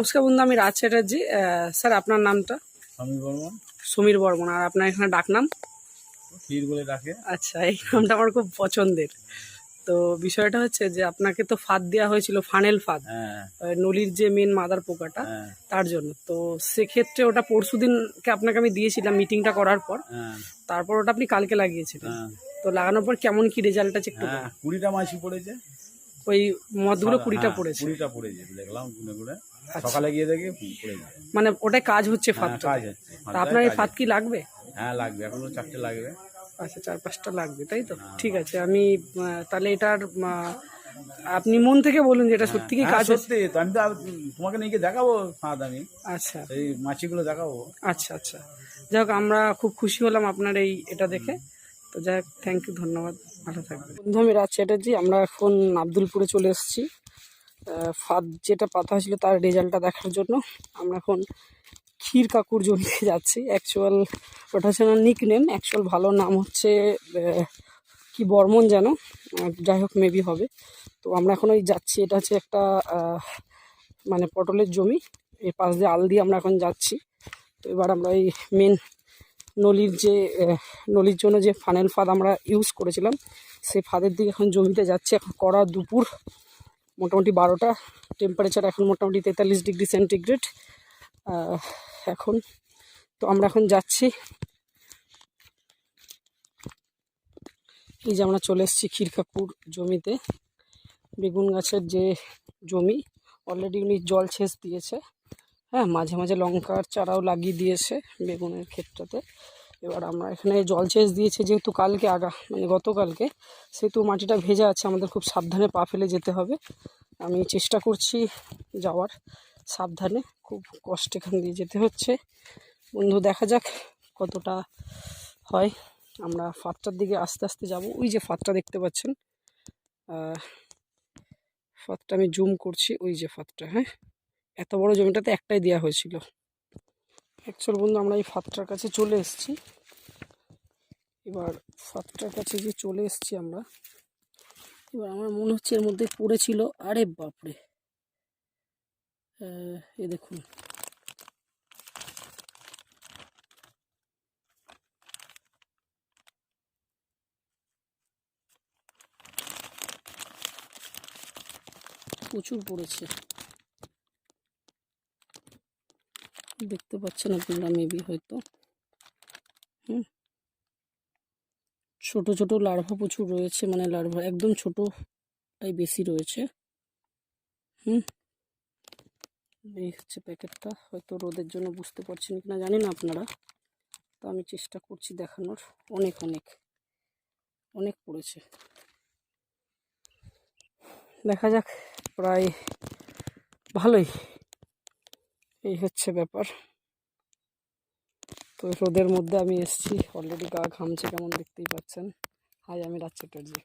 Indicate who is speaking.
Speaker 1: নমস্কার বন্ধু আমি রাজ চ্যাটার্জি। স্যার আপনার নামটা?
Speaker 2: বর্মন।
Speaker 1: সমীর বর্মন আর আপনার এখানে ডাকনাম?
Speaker 2: ক্ষীর বলে ডাকে।
Speaker 1: আচ্ছা এই নামটা আমার খুব পছন্দের। তো বিষয়টা হচ্ছে যে আপনাকে তো ফাঁদ দেওয়া হয়েছিল ফানেল ফাঁদ।
Speaker 2: হ্যাঁ।
Speaker 1: নলির যে মেন মাদার পোকাটা
Speaker 2: হ্যাঁ।
Speaker 1: তার জন্য। তো সেক্ষেত্রে ওটা পরশু দিনকে আপনাকে আমি দিয়েছিলাম মিটিংটা করার পর।
Speaker 2: হ্যাঁ।
Speaker 1: তারপর ওটা আপনি কালকে লাগিয়েছিলেন। তো লাগানোর পর কেমন কি রেজাল্ট আছে একটু
Speaker 2: কুড়িটা মাছি পড়েছে।
Speaker 1: ওই মদগুলো কুড়িটা পড়েছে।
Speaker 2: কুড়িটা পড়েছে দেখলাম গুনে গুনে। সকালে গিয়ে দেখি
Speaker 1: মানে ওটাই কাজ হচ্ছে
Speaker 2: হ্যাঁ
Speaker 1: ফাঁদটা
Speaker 2: কাজ হচ্ছে
Speaker 1: তা আপনার এই ফাঁদ কি লাগবে?
Speaker 2: হ্যাঁ লাগবে এখনও চারটে লাগবে।
Speaker 1: আচ্ছা চার পাঁচটা লাগবে তাই তো? ঠিক আছে আমি তাহলে এটার আপনি মন থেকে বলুন যে এটা সত্যি কি
Speaker 2: হ্যাঁ,
Speaker 1: কাজ হচ্ছে?
Speaker 2: সত্যি তো আমি তো তোমাকে নিয়ে গিয়ে দেখাবো ফাঁদ আমি।
Speaker 1: আচ্ছা।
Speaker 2: এই মাছিগুলো দেখাবো।
Speaker 1: আচ্ছা আচ্ছা। যাই হোক আমরা খুব খুশি হলাম আপনার এই এটা দেখে। তো যাই হোক থ্যাংক ইউ ধন্যবাদ। ভালো থাকবেন। বন্ধু আমি রাজ চ্যাটার্জি আমরা এখন আব্দুলপুরে চলে এসেছি। ফাঁদ যেটা পাতা হয়েছিল তার রেজাল্টটা দেখার জন্য আমরা এখন ক্ষীর কাকুর জমিতে যাচ্ছি। অ্যাকচুয়াল ওটা হচ্ছে না নিক নেম অ্যাকচুয়াল ভালো নাম হচ্ছে কি বর্মন যেন? যাই হোক মেবি হবে। তো আমরা এখন ওই যাচ্ছি, এটা হচ্ছে একটা মানে পটলের জমি। এর পাশ দিয়ে আল দিয়ে আমরা এখন যাচ্ছি। তো এবার আমরা ওই মেন নলির যে নলির জন্য যে ফানেল ফাঁদ আমরা ইউজ করেছিলাম, সেই ফাঁদের দিকে এখন জমিতে যাচ্ছি। এখন কড়া দুপুর মোটামুটি বারোটা। টেম্পারেচার এখন মোটামুটি তেতাল্লিশ ডিগ্রি সেন্টিগ্রেড এখন তো আমরা এখন যাচ্ছি। এই যে আমরা চলে এসেছি ক্ষীরকাপুর জমিতে। বেগুন গাছের যে জমি অলরেডি উনি জল সেচ দিয়েছে। হ্যাঁ মাঝে মাঝে লঙ্কার চারাও লাগিয়ে দিয়েছে বেগুনের ক্ষেত্রতে। এবার আমরা এখানে জল সেচ দিয়েছে যেহেতু কালকে আগা মানে গতকালকে, সেহেতু মাটিটা ভেজা আছে, আমাদের খুব সাবধানে পা ফেলে যেতে হবে। আমি চেষ্টা করছি যাওয়ার সাবধানে, খুব কষ্ট এখান দিয়ে যেতে হচ্ছে। বন্ধু, দেখা যাক কতটা হয়। আমরা ফাঁদটার দিকে আস্তে আস্তে যাব। ওই যে ফাঁদটা দেখতে পাচ্ছেন ফাঁদটা আমি জুম করছি, ওই যে ফাঁদটা হ্যাঁ? এত বড় জমিটাতে একটাই দেওয়া হয়েছিল। অ্যাকচুয়াল বন্ধু, আমরা এই ফাঁদটার কাছে চলে এসেছি। এবার ফাঁদটার কাছে যে চলে এসেছি আমরা, এবার আমার মনে হচ্ছে এর মধ্যে পড়েছিল, আরে বাপরে। এ দেখুন। প্রচুর পড়েছে। দেখতে পাচ্ছেন আপনারা মেবি হয়তো। হুম। ছোট ছোট লার্ভা প্রচুর রয়েছে মানে লার্ভা একদম ছোটটাই বেশি রয়েছে। হুম। এই হচ্ছে প্যাকেটটা, হয়তো রোদের জন্য বুঝতে পারছেন কিনা জানি না আপনারা। তো আমি চেষ্টা করছি দেখানোর, অনেক অনেক অনেক পড়েছে। দেখা যাক, প্রায় ভালোই। এই হচ্ছে ব্যাপার। তো রোদের মধ্যে আমি এসছি। অলরেডি গা ঘামছে, কেমন দেখতেই পাচ্ছেন? হাই আমি রাজ চ্যাটার্জি